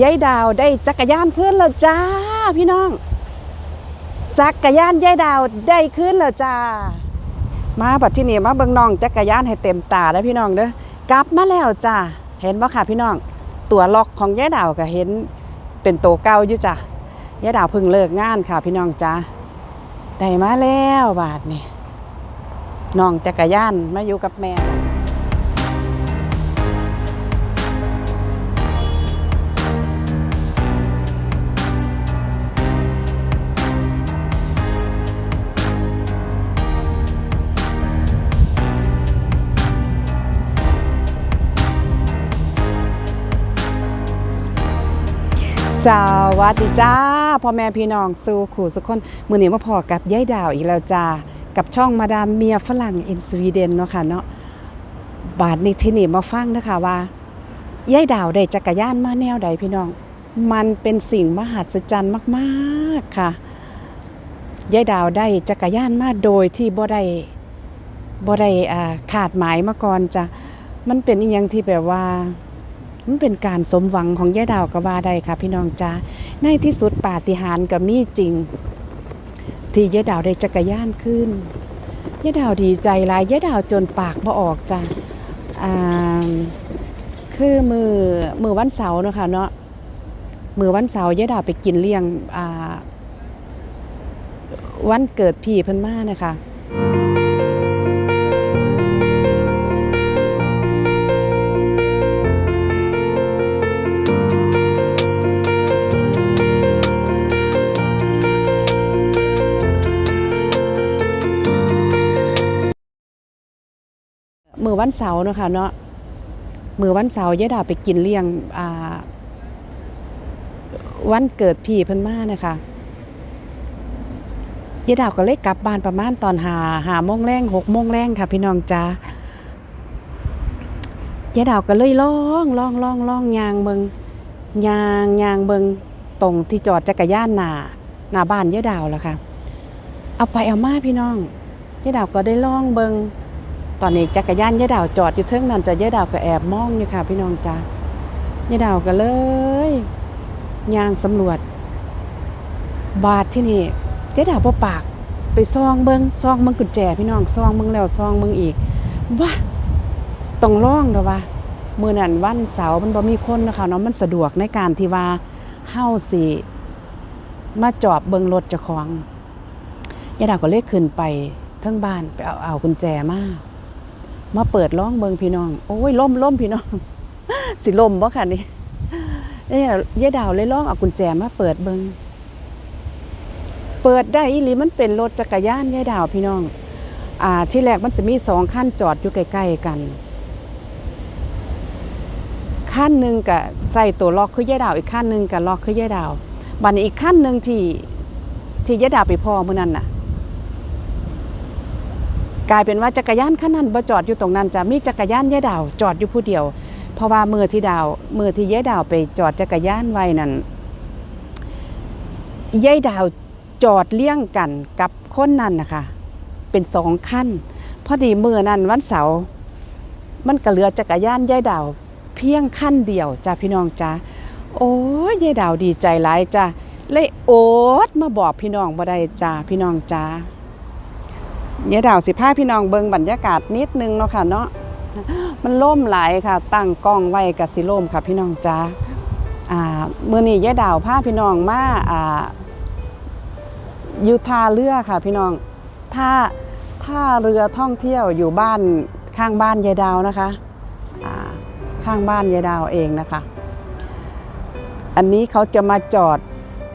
ยายดาวได้จักรยานขึ้นแล้วจ้า พี่น้อง จักรยานยายดาวได้ขึ้นแล้วจ้า มาบัดที่นี่มาเบิ่งน้องจักรยานให้เต็มตาแล้วพี่น้องเด้อกลับมาแล้วจ้าเห็นบ่ค่ะพี่น้อง ตัวล็อกของยายดาวก็เห็นเป็นโตเก่าอยู่จ้ะยายดาวเพิ่งเลิกงานค่ะพี่น้องจ้าได้มาแล้วบาทนี่น้องจักรยานมาอยู่กับแม่ สวัสดีจ้าพ่อแม่พี่น้องสู่ขู่สุกคนมือนี้มาพอกับยายดาวอีกแล้วจ้ากับช่องมาดามเมียฝรั่งอินสวีเดนเนาะค่ะเนาะบาทนี้ที่นี่มาฟังนะคะว่ายายดาวได้จักรยานมาแนวใดพี่น้อง มันเป็นสิ่งมหัศจรรย์มากๆค่ะยายดาวได้จักรยานมาโดยที่บ่ได้บ่ได้ขาดหมายมาก่อนจ้ะมันเป็นอีหยังที่แบบว่า มันเป็นการสมหวังของยายดาวกว่าได้ค่ะ พี่น้องจ้าในที่สุดปาฏิหาริย์ก็มีจริง ที่ยายดาวได้จักรยานขึ้นยายดาวดีใจลายยายดาวจนปากบ่ออกจ้าคือมือมือวันเสาร์นะคะเนาะมือวันเสาร์ยายดาวไปกินเลี้ยงวันเกิดพี่เพิ่นมานะคะ อวันเสาร์เนาะค่ะเนาะมือวันเสาร์ยายดาวไปกินเลี้ยงวันเกิดพี่เพิ่นมานะคะยายดาวก็เลยกลับบ้านประมาณตอนหาหาโมงแรงหกโมงแรงค่ะ พี่น้องจ้ายายดาวก็เลยล่องล่องล่องล่องยางเบิงยางยางเบิงตรงที่จอดจักรยานหน้าหน้าบ้านยายดาวแล่ะค่ะ เอาไปเอามาพี่น้องยายดาวก็ได้ล่องเบิง ตอนนี้จักรยานยายดาวจอดอยู่เทิงนั้นจะยายดาวก็แอบมองอยู่ค่ะ พี่น้องจ้ายายดาวก็เลยย่างสำรวจ บาทที่นี่ยายดาวบ่ปากไปซองเบิงซองเบิงกุญแจ พี่น้องซองเบิงแล้วซองเบิงอีกว่าต้องร้องเด้อว่ามื้อนั้นวันเสาร์มันบ่มีคนนะคะเนาะมันสะดวกในการที่ว่าเฮาสิมาจอบเบิงรถเจ้าของยายดาวก็เลยขึ้นไปทั้งบ้านไปเอาเอากุญแจมา มาเปิดร้องเบิงพี่น้อง โอ้ยล่มล่มพี่น้อง สิล่มบ่ค่ะนี่เนี่ยยายดาวเลยร้องเอากุญแจมาเปิดเบิงเปิดได้อีหลีมันเป็นรถจักรยานยายดาวพี่น้อง อ่า ที่แรกมันจะมีสองขั้นจอดอยู่ใกล้ๆกันขั้นหนึ่งกับใส่ตัวล็อกคือยายดาวอีกขั้นหนึ่งกับล็อกคือยายดาวบัดนี้อีกขั้นหนึ่งที่ที่ยายดาวไปพ่อเมื่อนั้นน่ะ กลายเป็นว่าจักรยานคันนั้นบ่จอดอยู่ตรงนั้นจะมีจักรยานยายดาวจอดอยู่ผู้เดียว เพราะว่ามือที่ดาวมือที่ยายดาวไปจอดจักรยานไว้นั่นยายดาวจอดเลี้ยงกันกับคนนั้นนะคะเป็นสองขั้นพอดีมือนั้นวันเสาร์มันก็เหลือจักรยานยายดาวเพียงขั้นเดียวจ้าพี่น้องจ้าโอ้ยยายดาวดีใจหลายจ้าเลยโอ๊ดมาบอกพี่น้องบ่ได้จ้าพี่น้องจ้า ยายดาวสิพาพี่น้องเบิงบรรยากาศนิดนึงเนาะค่ะเนาะมันล่มหลายค่ะ ตั้งกล้องไว้กับสิล่มค่ะพี่น้องจ้าอ่ามื้อนี้ยายดาวพาพี่น้องมาอ่าอยู่ท่าเรือค่ะพี่น้องท่าท่าเรือท่องเที่ยวอยู่บ้านข้างบ้านยายดาวนะคะอ่าข้างบ้านยายดาวเองนะคะ อันนี้เขาจะมาจอด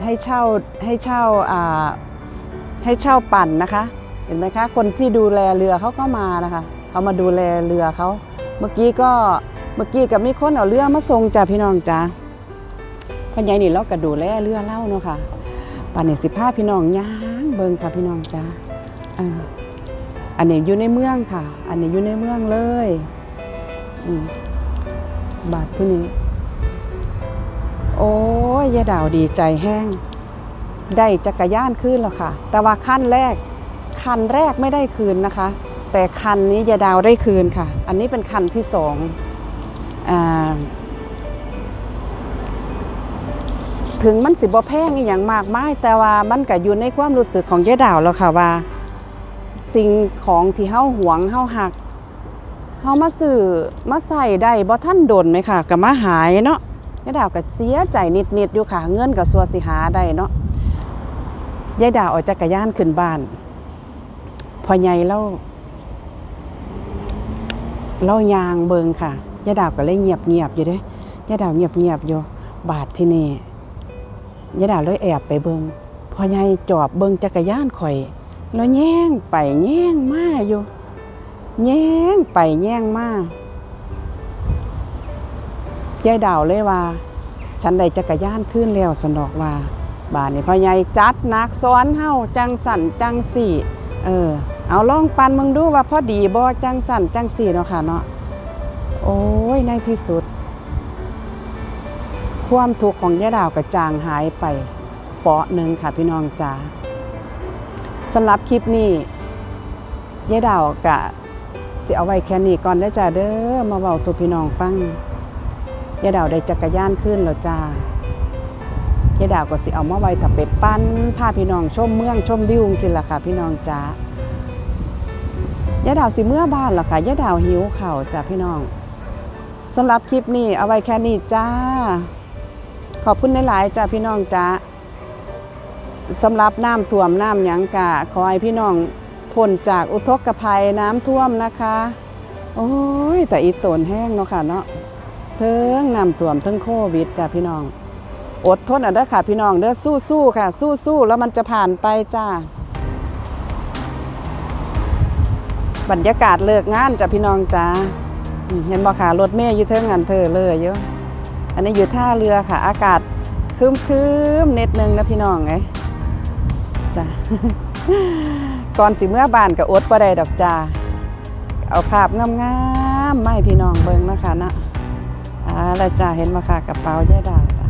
ให้เช่าให้เช่าอ่าให้เช่าปั่นนะคะ เห็นไหมคะ คนที่ดูแลเรือเขาก็มานะคะเขามาดูแลเรือเขา เมื่อกี้ก็เมื่อกี้กับมีคนเอาเรือมาส่งจ้าพี่น้องจ้าพ่อใหญ่นี่เราก็ดูแลเรือเล่าเนาะค่ะป่านนี้สิพาพี่น้องย่างเบิงค่ะพี่น้องจ้าอันนี้อยู่ในเมืองค่ะ อันนี้อยู่ในเมืองเลยบาทที่นี้ โอ้ยยาดาวดีใจแห้ง ได้จักรยานขึ้นแล้วค่ะ แต่ว่าขั้นแรก คันแรกไม่ได้คืนนะคะ แต่คันนี้ยายดาวได้คืนค่ะ อันนี้เป็นคันที่สองอถึงมันสิบ่แพงอย่างมากมายแต่ว่ามันก็อยู่ในความรู้สึกของยายดาวแล้วค่ะว่า สิ่งของที่เฮาหวงเฮาหักเฮามาซื้อมาใส่ได้บ่ทันโดนไหมค่ะก็มาหายเนาะยายดาวก็เสียใจนิดๆอยู่ค่ะ เงินก็สัวสิหาได้เนาะยายดาวเอาจักรยานขึ้นบ้าน พอใหญ่เล่าเล่ายางเบิงค่ะยายดาวก็เลยเงียบเงียบอยู่เด้ยายดาวเงียบเงียบอยู่บาทที่นี่ยายดาวเลยแอบไปเบิงพอใหญ่จอบเบิงจักรยานข่อย แล้วแย่งไปแย่งมาอยู่แย่งไปแย่งมายายดาวเลยว่า ฉันได้จักรยานขึ้นแล้วสนอกว่า บานนี่พ่อใหญ่จัดนักซ้อนเฮาจังสั่นจังสี่ เออ เอาลองปันมึงดูว่าพอดีบ่จังสั่นจังสี่เนาะค่ะเนาะโอ้ยในที่สุด ความทุกข์ของยายดาวกระจางหายไปเปาะหนึ่งค่ะพี่น้องจ๋าสำหรับคลิปนี้ยายดาวกะสิเอาไว้แค่นี้ก่อนได้อจ้าเด้อมาเว้าสู่พี่น้องฟังยายดาวได้จักรยานขึ้นแล้วจ้ายายดาวก็สิเอามาไว้ถ้าไปปั้นพาพี่น้องชมเมืองชมวิวสิล่ะค่ะพี่น้องจ้า ยายดาวสิเมื่อบ้านล่ะค่ะยายดาวหิวเข้าจ้าพี่น้องสำหรับคลิปนี้เอาไว้แค่นี้จ้า ขอบคุณหลายๆจ้าพี่น้องจ้าสำหรับน้ำท่วมน้ำหยังกะขอให้พี่น้องพ้นจากอุทกภัยน้ำท่วมนะคะ โอ้ยแต่อีตนแห้งเนาะค่ะเนาะเทิงน้ำท่วมเทิงโควิดจ้ะพี่น้อง อดทนเอาเด้อค่ะ พี่น้องเด้อสู้ๆค่ะ สู้ๆแล้วมันจะผ่านไปจ้า บรรยากาศเลิกงานจ้ะพี่น้องจ้าเห็นบ่ค่ะรถเมย์อยู่เทิงงานเธอเลยเยอะอันนี้อยู่ท่าเรือค่ะ อากาศครึมๆเน็ดนึงนะพี่น้องไงจ้ะก่อนสิเมื่อบานกับอดบ่ได้ดอกจ้าเอาภาพงามๆมาให้พี่น้องเบิ่งนะคะนะอ่าแล้วจ้าเห็นมาค่ะกระเป๋ายาดาวจ้ะ